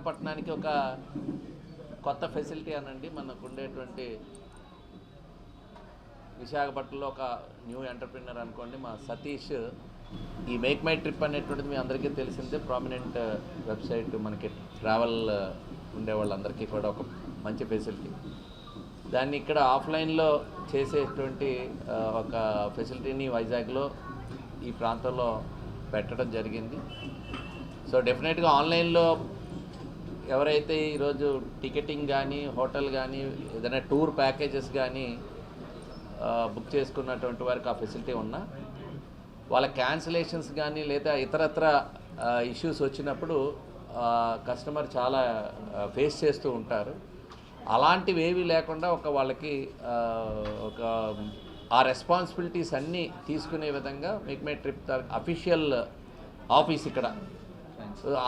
విశాఖపట్నానికి ఒక కొత్త ఫెసిలిటీ అనండి. మనకు ఉండేటువంటి విశాఖపట్నంలో ఒక న్యూ ఎంటర్ప్రినర్ అనుకోండి మా సతీష్. ఈ మేక్ మై ట్రిప్ అనేటువంటిది మీ అందరికీ తెలిసిందే. ప్రామినెంట్ వెబ్సైట్ మనకి ట్రావెల్ ఉండే వాళ్ళందరికీ కూడా ఒక మంచి ఫెసిలిటీ దాన్ని ఇక్కడ ఆఫ్లైన్లో చేసేటువంటి ఒక ఫెసిలిటీని వైజాగ్లో ఈ ప్రాంతంలో పెట్టడం జరిగింది. సో డెఫినెట్గా ఆన్లైన్లో ఎవరైతే ఈరోజు టికెటింగ్ కానీ హోటల్ కానీ ఏదైనా టూర్ ప్యాకేజెస్ కానీ బుక్ చేసుకున్నటువంటి వారికి ఆ ఫెసిలిటీ ఉన్నా వాళ్ళ క్యాన్సిలేషన్స్ కానీ లేదా ఇతరత్ర ఇష్యూస్ వచ్చినప్పుడు కస్టమర్ చాలా ఫేస్ చేస్తూ ఉంటారు. అలాంటివి ఏవి లేకుండా ఒక వాళ్ళకి ఒక ఆ రెస్పాన్సిబిలిటీస్ అన్నీ తీసుకునే విధంగా మీకు మై ట్రిప్ అఫీషియల్ ఆఫీస్ ఇక్కడ.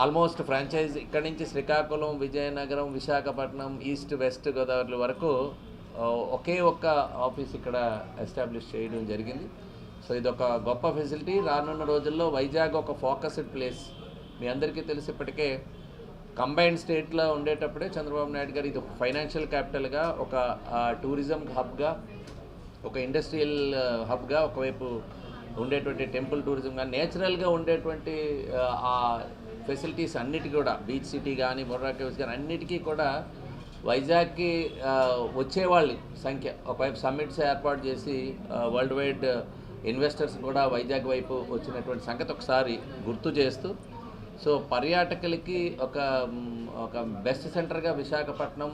ఆల్మోస్ట్ ఫ్రాంచైజ్ ఇక్కడ నుంచి శ్రీకాకుళం విజయనగరం విశాఖపట్నం ఈస్ట్ వెస్ట్ గోదావరి వరకు ఒకే ఒక్క ఆఫీస్ ఇక్కడ ఎస్టాబ్లిష్ చేయడం జరిగింది. సో ఇది ఒక గొప్ప ఫెసిలిటీ రానున్న రోజుల్లో వైజాగ్ ఒక ఫోకస్డ్ ప్లేస్ మీ అందరికీ తెలిసి ఇప్పటికే కంబైన్డ్ స్టేట్లో ఉండేటప్పుడే చంద్రబాబు నాయుడు గారు ఇది ఒక ఫైనాన్షియల్ క్యాపిటల్గా ఒక టూరిజం హబ్గా ఒక ఇండస్ట్రియల్ హబ్గా ఒకవైపు ఉండేటువంటి టెంపుల్ టూరిజం కానీ నేచురల్గా ఉండేటువంటి ఆ ఫెసిలిటీస్ అన్నిటికీ కూడా బీచ్ సిటీ కానీ బొర్రా కేవ్స్ కానీ అన్నిటికీ కూడా వైజాగ్కి వచ్చేవాళ్ళు వచ్చేవాళ్ళ సంఖ్య. ఒకవైపు సమ్మిట్స్ ఏర్పాటు చేసి వరల్డ్ వైడ్ ఇన్వెస్టర్స్ కూడా వైజాగ్ వైపు వచ్చినటువంటి సంగతి ఒకసారి గుర్తు చేస్తూ సో పర్యాటకులకి ఒక ఒక బెస్ట్ సెంటర్గా విశాఖపట్నం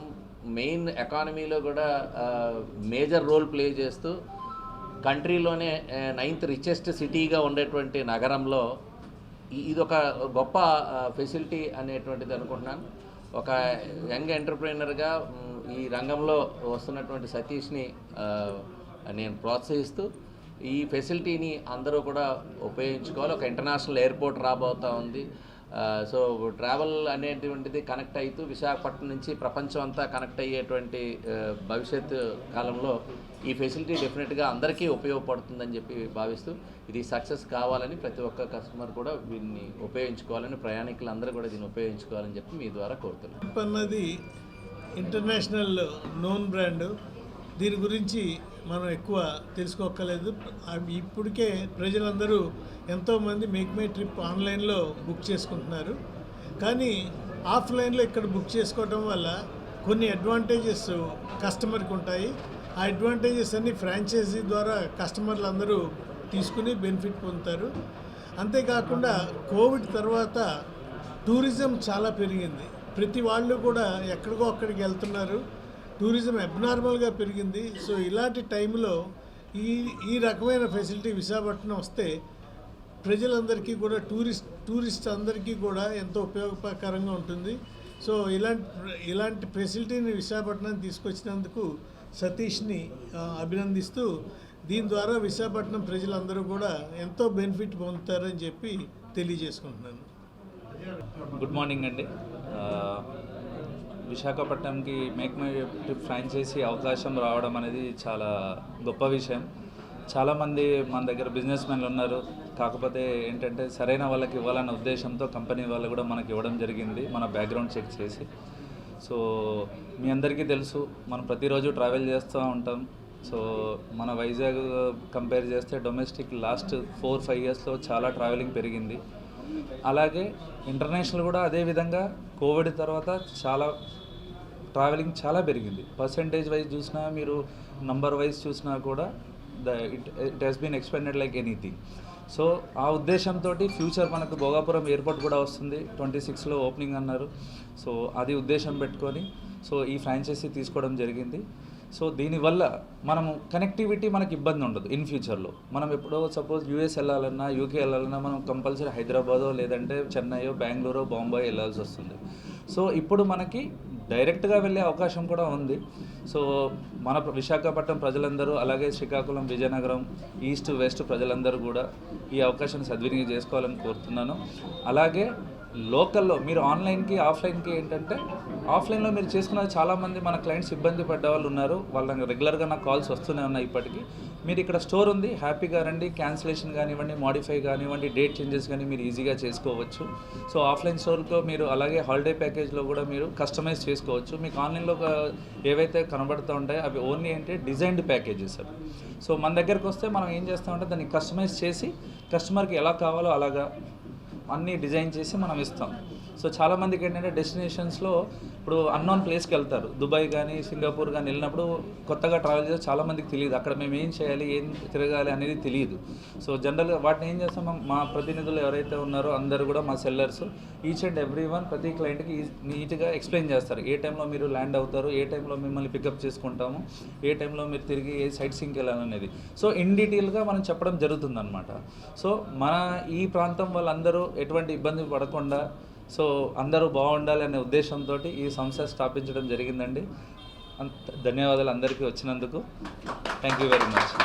మెయిన్ ఎకానమీలో కూడా మేజర్ రోల్ ప్లే చేస్తూ కంట్రీలోనే నైన్త్ రిచెస్ట్ సిటీగా ఉండేటువంటి నగరంలో ఇది ఒక గొప్ప ఫెసిలిటీ అనేటువంటిది అనుకుంటున్నాను. ఒక యంగ్ ఎంటర్ప్రైనర్గా ఈ రంగంలో వస్తున్నటువంటి సతీష్ని నేను ప్రోత్సహిస్తూ ఈ ఫెసిలిటీని అందరూ కూడా ఉపయోగించుకోవాలి. ఒక ఇంటర్నేషనల్ ఎయిర్పోర్ట్ రాబోతూ ఉంది. సో ట్రావెల్ అనేటువంటిది కనెక్ట్ అవుతూ విశాఖపట్నం నుంచి ప్రపంచం అంతా కనెక్ట్ అయ్యేటువంటి భవిష్యత్ కాలంలో ఈ ఫెసిలిటీ డెఫినెట్గా అందరికీ ఉపయోగపడుతుందని చెప్పి భావిస్తూ ఇది సక్సెస్ కావాలని ప్రతి ఒక్క కస్టమర్ కూడా దీన్ని ఉపయోగించుకోవాలని ప్రయాణికులు అందరూ కూడా దీన్ని ఉపయోగించుకోవాలని చెప్పి మీ ద్వారా కోరుతున్నాను. అన్నది ఇంటర్నేషనల్ నోన్ బ్రాండ్. దీని గురించి మనం ఎక్కువ తెలుసుకోక్కలేదు అవి ఇప్పటికే ప్రజలందరూ ఎంతోమంది మేక్ మై ట్రిప్ ఆన్లైన్లో బుక్ చేసుకుంటున్నారు. కానీ ఆఫ్లైన్లో ఇక్కడ బుక్ చేసుకోవడం వల్ల కొన్ని అడ్వాంటేజెస్ కస్టమర్కి ఉంటాయి. ఆ అడ్వాంటేజెస్ అన్ని ఫ్రాంచైజీ ద్వారా కస్టమర్లు అందరూ తీసుకుని బెనిఫిట్ పొందుతారు. అంతేకాకుండా కోవిడ్ తర్వాత టూరిజం చాలా పెరిగింది. ప్రతి వాళ్ళు కూడా ఎక్కడికో అక్కడికి వెళ్తున్నారు. టూరిజం అబ్నార్మల్గా పెరిగింది. సో ఇలాంటి టైంలో ఈ ఈ రకమైన ఫెసిలిటీ విశాఖపట్నం వస్తే ప్రజలందరికీ కూడా టూరిస్ట్ టూరిస్ట్ అందరికీ కూడా ఎంతో ఉపయోగకరంగా ఉంటుంది. సో ఇలాంటి ఇలాంటి ఫెసిలిటీని విశాఖపట్నం తీసుకొచ్చినందుకు సతీష్ని అభినందిస్తూ దీని ద్వారా విశాఖపట్నం ప్రజలందరూ కూడా ఎంతో బెనిఫిట్ పొందుతారని చెప్పి తెలియజేసుకుంటున్నాను. గుడ్ మార్నింగ్ అండి. విశాఖపట్నంకి మేక్ మై ట్రిప్ ఫ్రాంచైజీ అవకాశం రావడం అనేది చాలా గొప్ప విషయం. చాలామంది మన దగ్గర బిజినెస్ మెన్లు ఉన్నారు. కాకపోతే ఏంటంటే సరైన వాళ్ళకి ఇవ్వాలన్న ఉద్దేశంతో కంపెనీ వాళ్ళు కూడా మనకి ఇవ్వడం జరిగింది. మన బ్యాక్గ్రౌండ్ చెక్ చేసి. సో మీ అందరికీ తెలుసు మనం ప్రతిరోజు ట్రావెల్ చేస్తూ ఉంటాం. సో మన వైజాగ్ కంపేర్ చేస్తే డొమెస్టిక్ లాస్ట్ ఫోర్ ఫైవ్ ఇయర్స్లో చాలా ట్రావెలింగ్ పెరిగింది. అలాగే ఇంటర్నేషనల్ కూడా అదే విధంగా కోవిడ్ తర్వాత చాలా ట్రావెలింగ్ చాలా పెరిగింది. పర్సంటేజ్ వైజ్ చూసినా మీరు నంబర్ వైజ్ చూసినా కూడా the it it has been expanded like anything so ఆ ఉద్దేశంతో ఫ్యూచర్ మనకు భోగాపురం ఎయిర్పోర్ట్ కూడా వస్తుంది. ట్వంటీ సిక్స్లో ఓపెనింగ్ అన్నారు. సో అది ఉద్దేశం పెట్టుకొని సో ఈ ఫ్రాంచైజీ తీసుకోవడం జరిగింది. సో దీనివల్ల మనము కనెక్టివిటీ మనకి ఇబ్బంది ఉండదు ఇన్ ఫ్యూచర్లో మనం ఎప్పుడో సపోజ్ యూఎస్ వెళ్ళాలన్నా యూకే వెళ్ళాలన్నా మనం కంపల్సరీ హైదరాబాదో లేదంటే చెన్నైయో బెంగళూరో బాంబే వెళ్ళాల్సి వస్తుంది. సో ఇప్పుడు మనకి డైరెక్ట్గా వెళ్ళే అవకాశం కూడా ఉంది. సో మన విశాఖపట్నం ప్రజలందరూ అలాగే శ్రీకాకుళం విజయనగరం ఈస్ట్ వెస్ట్ ప్రజలందరూ కూడా ఈ అవకాశాన్ని సద్వినియోగం చేసుకోవాలని కోరుతున్నాను. అలాగే లోకల్లో మీరు ఆన్లైన్కి ఆఫ్లైన్కి ఏంటంటే ఆఫ్లైన్లో మీరు చేసుకున్న చాలామంది మన క్లయింట్స్ ఇబ్బంది పడ్డ వాళ్ళు ఉన్నారు. వాళ్ళకి రెగ్యులర్గా నాకు కాల్స్ వస్తూనే ఉన్నాయి ఇప్పటికీ. మీరు ఇక్కడ స్టోర్ ఉంది హ్యాపీగా రండి. క్యాన్సిలేషన్ కానివ్వండి మాడిఫై కానివ్వండి డేట్ చేంజెస్ కానీ మీరు ఈజీగా చేసుకోవచ్చు. సో ఆఫ్లైన్ స్టోర్లో మీరు అలాగే హాలిడే ప్యాకేజ్లో కూడా మీరు కస్టమైజ్ చేసుకోవచ్చు. మీకు ఆన్లైన్లో ఏవైతే కనబడుతూ ఉంటాయో అవి ఓన్లీ ఏంటి? డిజైన్డ్ ప్యాకేజెస్ అవి. సో మన దగ్గరకు వస్తే మనం ఏం చేస్తామంటే దాన్ని కస్టమైజ్ చేసి కస్టమర్కి ఎలా కావాలో అలాగా అన్నీ డిజైన్ చేసి మనం ఇస్తాం. సో చాలామందికి ఏంటంటే డెస్టినేషన్స్లో ఇప్పుడు అన్నోన్ ప్లేస్కి వెళ్తారు. దుబాయ్ కానీ సింగపూర్ కానీ వెళ్ళినప్పుడు కొత్తగా ట్రావెల్ చేస్తే చాలామందికి తెలియదు. అక్కడ మేము ఏం చేయాలి ఏం తిరగాలి అనేది తెలియదు. సో జనరల్గా వాటిని ఏం చేస్తాం? మా- ప్రతినిధులు ఎవరైతే ఉన్నారో అందరూ కూడా మా sellers each and every one ప్రతి క్లయింట్కి నీట్గా ఎక్స్ప్లెయిన్ చేస్తారు. ఏ టైంలో మీరు ల్యాండ్ అవుతారు ఏ టైంలో మిమ్మల్ని పికప్ చేసుకుంటాము ఏ టైంలో మీరు తిరిగి ఏ సైట్ సింగ్కి వెళ్ళాలనేది సో ఇన్ డీటెయిల్గా మనం చెప్పడం జరుగుతుందన్నమాట. సో మన ఈ ప్రాంతం వాళ్ళందరూ ఎటువంటి ఇబ్బంది పడకుండా సో అందరూ బాగుండాలి అనే ఉద్దేశంతో ఈ సంస్థ స్థాపించడం జరిగిందండి. అంత ధన్యవాదాలు అందరికీ వచ్చినందుకు. Thank you very much